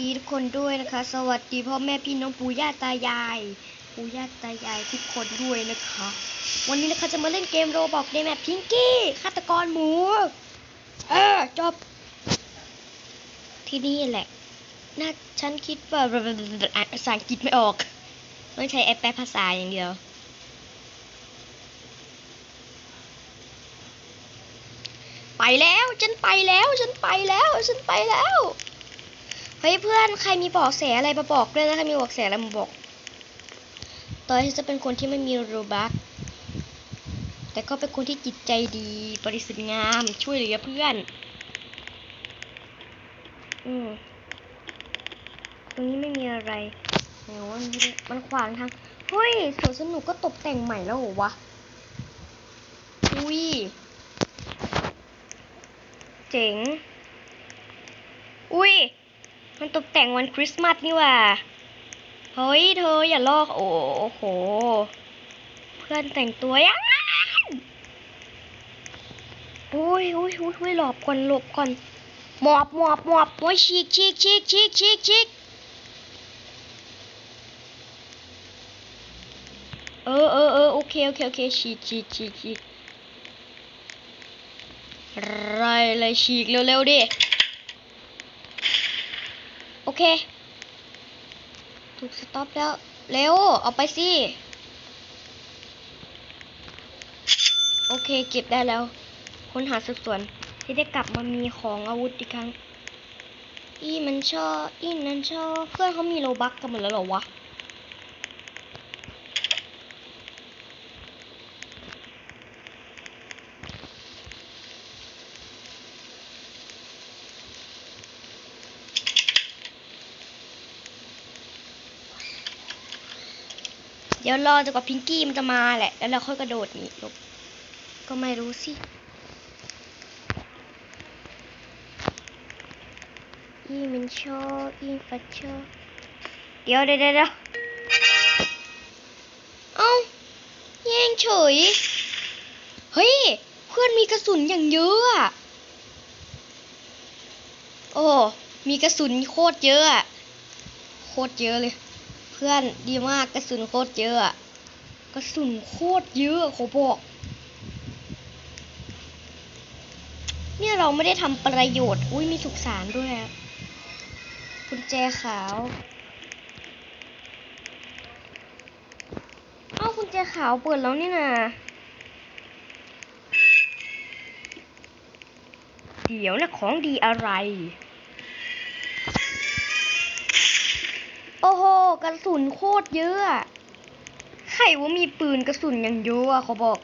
ดีทุกคนด้วยนะคะ สวัสดีพ่อแม่พี่น้องปู่ย่าตายาย ปู่ย่าตายายทุกคนด้วยนะคะ วันนี้นะคะจะมาเล่นเกมโรบอกในแมปพิงกี้ฆาตกรหมู เออจบ ที่นี่แหละน่าฉันคิดว่าอ่านภาษาอังกฤษไม่ออกต้องใช้แอปแปลภาษาอย่างเดียวไปแล้ว ฉันไปแล้ว ฉันไปแล้ว ฉันไปแล้ว เฮ้ยเพื่อนใครมีบอกแสอะไรมาบอกด้วยนะใครมีบอกแสอะไรมาบอกตอให้ฉันจะเป็นคนที่ไม่มีโรบักแต่ก็เป็นคนที่จิตใจดีบริสุทธิ์งามช่วยเหลือเพื่อน อืมตรงนี้ไม่มีอะไรไหนว่ามันไม่ได้มันขวางทางเฮ้ยสวนสนุกก็ตกแต่งใหม่แล้วเหรอวะอุ้ยเจ๋ง อุ้ย มันตกแต่งวันคริสต์มาสนี่ว่า เฮ้ยเธออย่าลอก โอ้โห เพื่อนแต่งตัวยังอุ้ยอุ้ยอุ้ยอุ้ยหลบก่อนหลบก่อน หมอบหมอบหมอบโอ้ยฉีกฉีกฉีกฉีกฉีกฉีกเออเออเออโอเค โอเค โอเค ฉีกฉีกฉีกฉีกไรเลยฉีกเร็วๆดิ เค ถูกสต็อปแล้ว เร็วเอาไปสิ โอเค เก็บได้แล้ว ค้นหาสืบสวน ที่ได้กลับมามีของอาวุธอีกครั้ง อีมันชอบอีนันชอบเพื่อนเขามีโลบักกันหมดแล้วเหรอวะ เดี๋ยวรอจนกว่าพิงกี้มันจะมาแหละ แล้วเราค่อยกระโดดหนีลูกก็ไม่รู้สิอีมันชออีฟัชอเดี๋ยวเดี๋ยวเดี๋ยวเอ้าแย่งเฉย เฮ้ย เพื่อนมีกระสุนอย่างเยอะอะโอ้ มีกระสุนโคตรเยอะอะโคตรเยอะเลย พื่อนดีมากกระสุนโคตรเยอะกระสุนโคตรเยอะเขาบอก เนี่ยเราไม่ได้ทำประโยชน์ อุ้ยมีสุสานด้วยอะกุญแจขาว เอ้ากุญแจขาวเปิดแล้วนี่นะเดี๋ยวนะของดีอะไร โอ้โหกระสุนโคตรเยอะอะใครว่ามีปืนกระสุนอย่างเยอะอะเขาบอก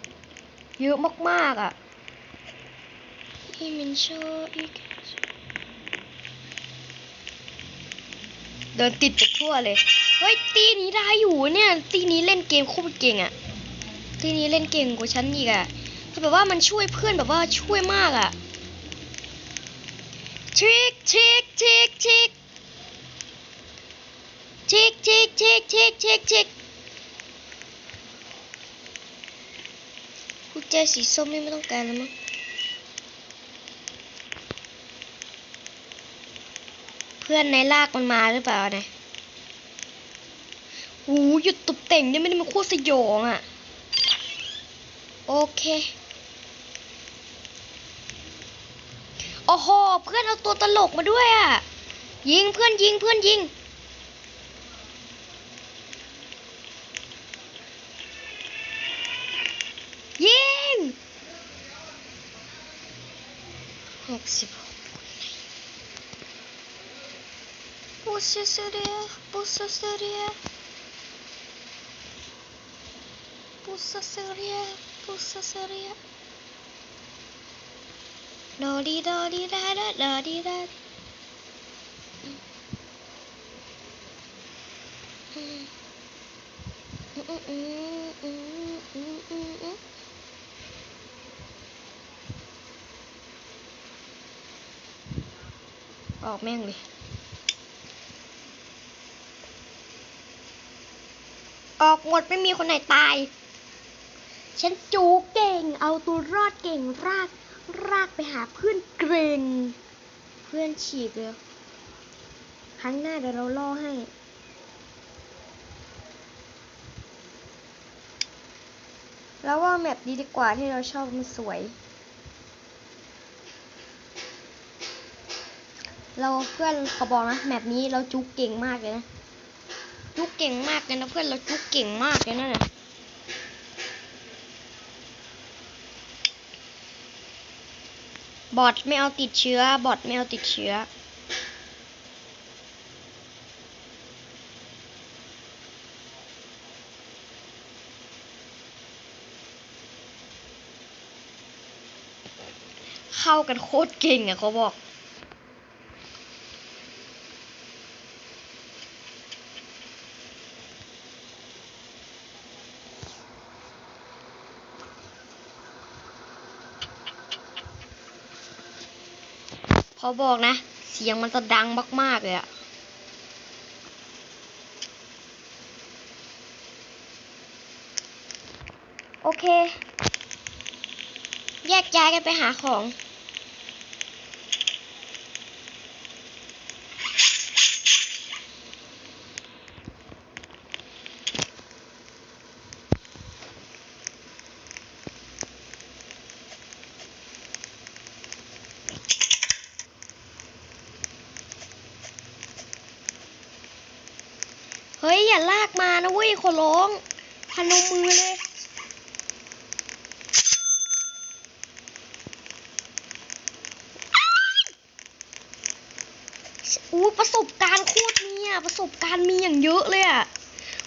เยอะมากๆอะอีมันชอบอีกเดินติดไปทั่วเลย เฮ้ย ตีนี้ได้อยู่เนี่ย ตีนี้เล่นเกมโคตรเก่งอะตีนี้เล่นเก่งกว่าฉันอีกอะคือแบบว่ามันช่วยเพื่อนแบบว่าช่วยมากอะชิกชิกชิกชิก ชิกชิกชิกชิกชิกชิกกุญแจสีส้มนี่ไม่ต้องการแล้วมั้งเพื่อนในลากมันมาหรือเปล่าเนี่ยโอ้หยุดตบแต่งเนี่ยไม่ได้มาโคตรสยองอะ โอเค โอ้โห เพื่อนเอาตัวตลกมาด้วยอะ ยิงเพื่อนยิงเพื่อนยิง ยิง หกสิบหกปุสเซเรียปุสเซเรียปุสเซเรียปุสเซเรียดอดีดอดีดาดาดอดีดาอืมอืมอืมอืมอืมอืมอืม ออกแม่งเลยออกหมดไม่มีคนไหนตาย ฉันจูเก่ง เอาตัวรอดเก่งราก รากไปหาเพื่อนเกรงเพื่อนฉีกเลยครั้งหน้าเดี๋ยวเราล่อให้ แล้วว่าแมปดีดีกว่าที่เราชอบมันสวย เราเพื่อนเขาบอกนะแมปนี้เราจุกเก่งมากเลยนะจุกเก่งมากเลยนะเพื่อนเราจุกเก่งมากเลยนะเนี่ยบอทไม่เอาติดเชื้อบอทไม่เอาติดเชื้อ เข้ากันโคตรเก่งอะเขาบอก เขาบอกนะ เสียงมันจะดังมาก ๆ เลยอะโอเค แยกย้ายกันไปหาของ เฮ้ย อย่าลากมานะเว้ ยขอร้องพนมมือเลยอู้ประสบการณ์โคตรมีอะประสบการณ์มีอย่างเยอะเลยอะ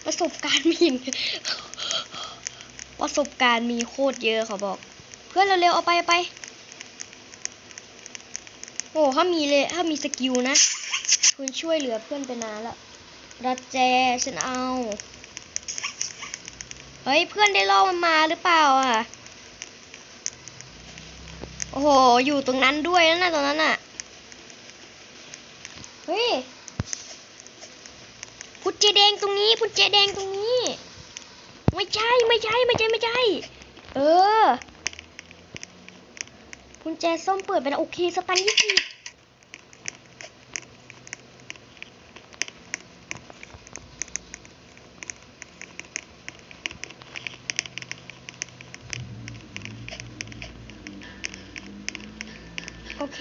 ประสบการณ์มีอย่างประสบการณ์มีโคตรเยอะเขาบอก เพื่อนเร็วๆเอาไปเอาไปโอ้ถ้ามีเลยถ้ามีสกิลนะคุณช่วยเหลือเพื่อนไปนานล้วรัดแจฉันเอา ฮ้ยเพื่อนได้ล่อมันมาหรือเปล่าอะ โอ้โห อยู่ตรงนั้นด้วยนะน่ะตรงนั้นอะ เฮ้ยกุญแจแดงตรงนี้กุญแจแดงตรงนี้ ไม่ใช่ไม่ใช่ไม่ใช่ไม่ใช่ เออกุญแจส้มเปิดไปแล้วโอเคสตันยี่สิบโอเค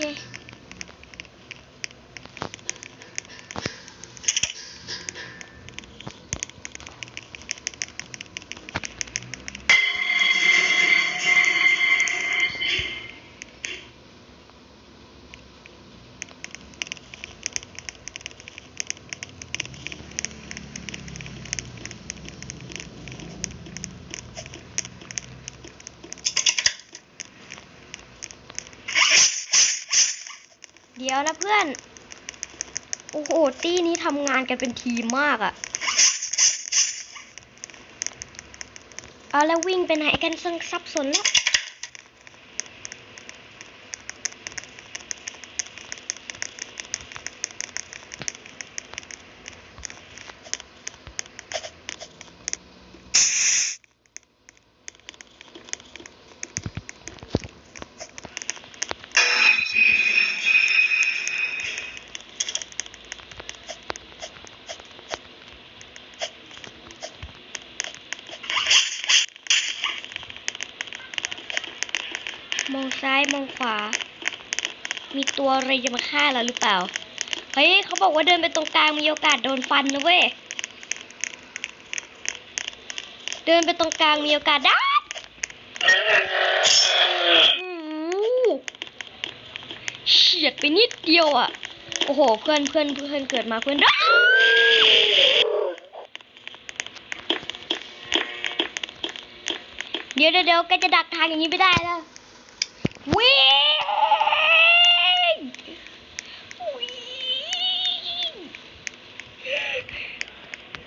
เดี๋ยวนะเพื่อน โอ้โห ตี้นี้ทำงานกันเป็นทีมมากอะเอาแล้ววิ่งไปไหนกันซึ่งซับสนแล้ว มองซ้ายมองขวา มีตัว อะไรจะมาฆ่าเราหรือเปล่า เฮ้ยเขาบอกว่าเดินไปตรงกลางมีโอกาสโดนฟันนะเว้ย เดินไปตรงกลางมีโอกาสได้เฉียดไปนิดเดียวอะ โอ้โห เพื่อนเพื่อนเพื่อนเกิดมาเพื่อนเดี๋ยวเดี๋ยวเดี๋ยวแกจะดักทางอย่างนี้ไม่ได้แล้ววิ่งวิ่ง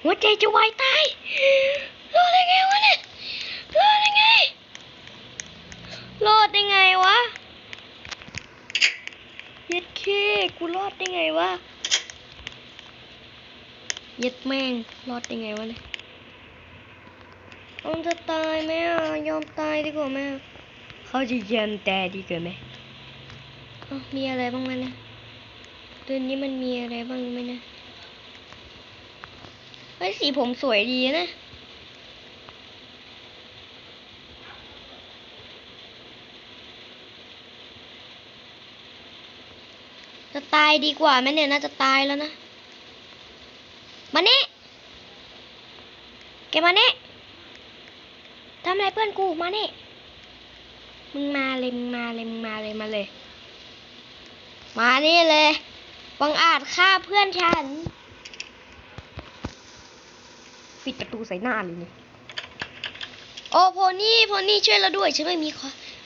หัวใจจะวายตายรอดได้ไงวะเนี่ยรอดได้ไงรอดได้ไงวะเย็ดเคกูรอดได้ไงวะเย็ดแม่งรอดได้ไงวะเนี่ยเอาจะตายไหมอะยอมตายดีกว่าไหมอะเขาจะยอมตายดีกว่าไหมเอ้ามีอะไรบ้างไหมเนี่ยเดือนนี้มันมีอะไรบ้างไหมเนี่ย ฮ้ยสีผมสวยดีนะ จะตายดีกว่าไหมเนี่ยน่าจะตายแล้วนะ มานี่แกมานี่ทำอะไรเพื่อนกูมานี่มึงมาเลยมึงมาเลยมึงมาเลยมาเลย มานี่เลยบังอาจฆ่าเพื่อนฉัน ปิดประตู ใส่หน้าเลยเนี่ยโอ้โพนี่โพนี่ช่วยเราด้วย ฉันไม่มีค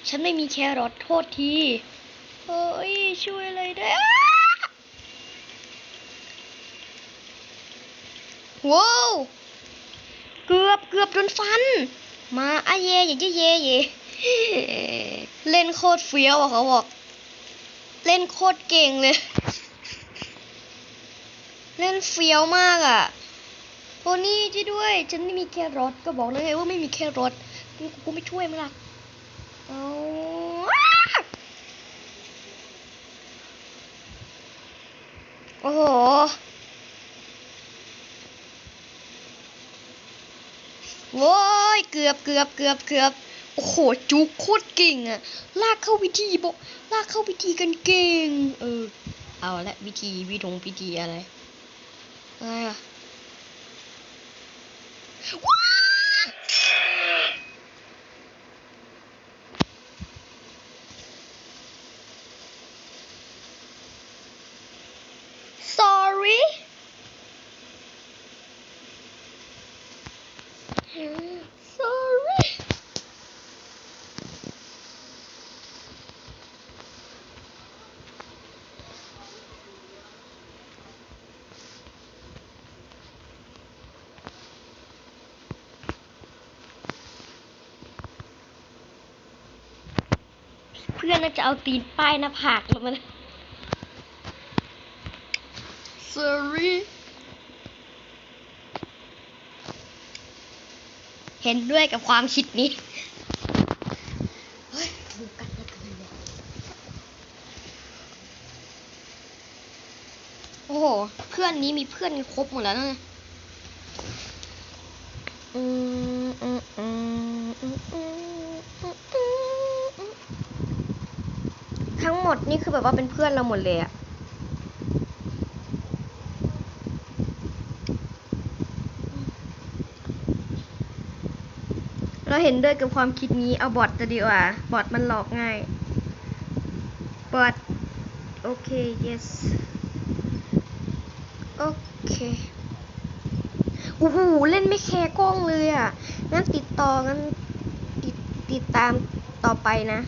ฉันไม่มีแครอทโทษทีเฮ้ยช่วยเลยได้ว้าวเกือบเกือบโดนฟัน มาอะเย่อย่าเย่เย่เย่เล่นโคตรเฟี้ยวอะเขาบอก เล่นโคตรเก่งเลย เล่นเฟี้ยวมากอะ โพนี่ช่วยด้วย ฉันไม่มีแครอทก็บอกเลยไงว่าไม่มีแครอทกูกูไม่ช่วยมันละเอาอ้าโอ้โหโว้ยเกือบเกือบเกือบเกือบโอ้โหจุกโคตรเก่งอะลากเข้าวิธีบอกลากเข้าวิธีกันเก่ง เออ เอาละวิธีวิธงพิธีอะไรอะไรอะ ว้า sorry อืม sorry เพื่อนน่าจะเอาตีนป้ายหน้าผากแล้วมัน sorry เห็นด้วยกับความคิดนี้เฮ้ยดูกันแล้วกันเลยโอ้โห เพื่อนนี้มีเพื่อนครบหมดแล้วนะอืมอืมอืมอืมอืมอืมอืม ทั้งหมดนี่คือแบบว่าเป็นเพื่อนเราหมดเลยอะเราเห็นด้วยกับความคิดนี้ เอาบอทจะดีกว่า บอทมันหลอกง่าย บอทโอเค yes โอเคโอ้โหเล่นไม่แคร์กล้องเลยอะ งั้นติดต่องั้นติดติดตามต่อไปนะ